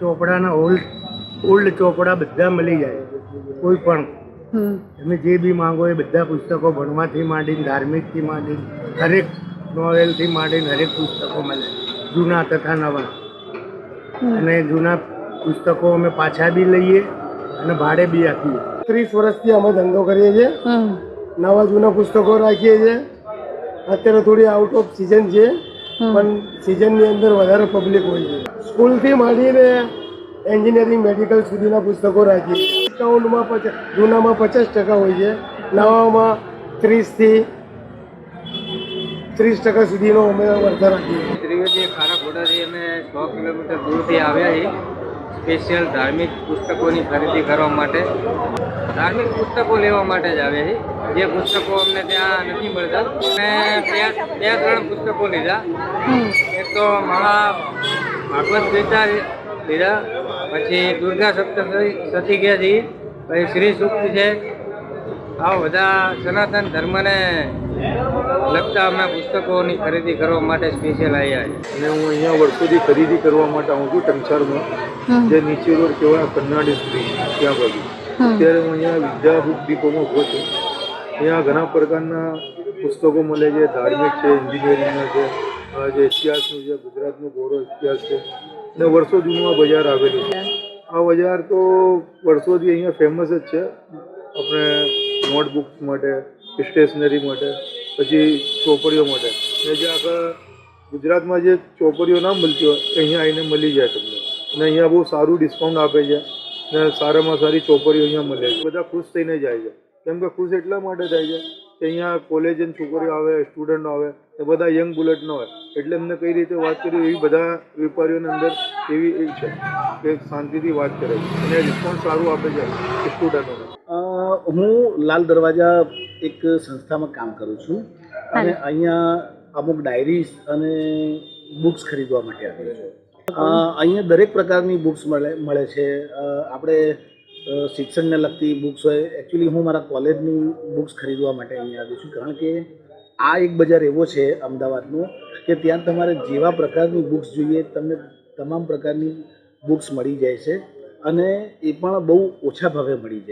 ચોપડાના old old ચોપડા બધા મળી જાય. કોઈ પણ. તમે જે બી માંગો એ બધા પુસ્તકો ભણવાથી માંડીને ધાર્મિકથી માંડીને હરેક નોવેલથી માંડીને હરેક પુસ્તકો મળે. જૂના તથા નવા. અને જૂના પુસ્તકો અમે પાછા બી લઈએ અને ભાડે બી આપીએ. ત્રીસ વર્ષથી અમે ધંધો કરીએ છીએ. નવા જૂના પુસ્તકો રાખીએ છીએ. અત્યારે થોડી આઉટ ઓફ સિઝન છે. પણ સિઝનની અંદર વધારે પબ્લિક હોય છે. સ્કૂલથી માંડીને એન્જિનિયરિંગ, મેડિકલ સુધીના પુસ્તકો રાખીએ ડિસ્કાઉન્ટમાં પચાસ જૂનામાં પચાસ ટકા હોય છે. નવામાં ત્રીસથી ત્રીસ ટકા સુધીનો અમે વળતર રાખીએ. છીએ ખારા ઘોડાથી અમે સો કિલોમીટર દૂરથી આવ્યા છીએ. સ્પેશિયલ ધાર્મિક પુસ્તકોની ખરીદી કરવા માટે. ધાર્મિક પુસ્તકો લેવા માટે જ આવ્યા છે. જે પુસ્તકો અમને ત્યાં નથી મળતા. અને બે ત્રણ પુસ્તકો લીધા. એક તો મહા ભાગવત ગીતા લીધા. પછી દુર્ગા સપ્તશતી ગયા છીએ. પછી શ્રી સૂક્ત છે. આવા બધા સનાતન ધર્મને લગતા અમે પુસ્તકોની ખરીદી કરવા માટે સ્પેશિયલ આવ્યા અને હું અહીંયા વર્ષોથી ખરીદી કરવા માટે આવું છું ટંચારમાં જે નીચે રોડ કેવાય કન્નાડી સ્ટ્રીટ ત્યાં બાજુ. અત્યારે હું અહીંયા વિદ્યાભૂત ડીપોમાં ઊભો છું. અહીંયા ઘણા પ્રકારના પુસ્તકો મળે છે ધાર્મિક છે એન્જિનિયરિંગના છે આ જે ઇતિહાસનું છે ગુજરાતનો ગૌરવ ઇતિહાસ છે. અને વર્ષો જૂનું આ બજાર આવેલું છે. આ બજાર તો વર્ષોથી અહીંયા ફેમસ જ છે. આપણે નોટબુક્સ માટે, સ્ટેશનરી માટે, પછી ચોપડીઓ માટે. ને જે આખા ગુજરાતમાં જે ચોપડીઓ ના મળતી હોય, અહીંયા આવીને મળી જાય તમને. અને અહીંયા બહુ સારું ડિસ્કાઉન્ટ આપે છે. ને સારામાં સારી ચોપડીઓ અહીંયા મળે છે. બધા ખુશ થઈને જાય છે. કેમ કે ખુશ એટલા માટે થાય છે કે અહીંયા કોલેજ છોકરીઓ આવે સ્ટુડન્ટો આવે એ બધા યંગ બુલેટનો હોય. એટલે એમને કઈ રીતે વાત કરી એવી બધા વેપારીઓની અંદર એવી એ છે કે શાંતિથી વાત કરે છે. અને રિસ્પોન્સ સારું આપે છે સ્ટુડન્ટોને હું લાલ દરવાજા એક સંસ્થામાં કામ કરું છું. અને અહીંયા અમુક ડાયરીઝ અને બુક્સ ખરીદવા માટે આવ્યો છું. અહીંયા દરેક પ્રકારની બુક્સ મળે મળે છે. આપણે શિક્ષણને લગતી બુક્સ હોય. એકચ્યુઅલી હું મારા કોલેજની બુક્સ ખરીદવા માટે અહીંયા આવ્યો છું. કારણ કે આ એક બજાર એવો છે અમદાવાદનો કે ત્યાં તમારે જેવા પ્રકારની બુક્સ જોઈએ તમને તમામ પ્રકારની બુક્સ મળી જાય છે. અને એ પણ બહુ ઓછા ભાવે મળી જાય.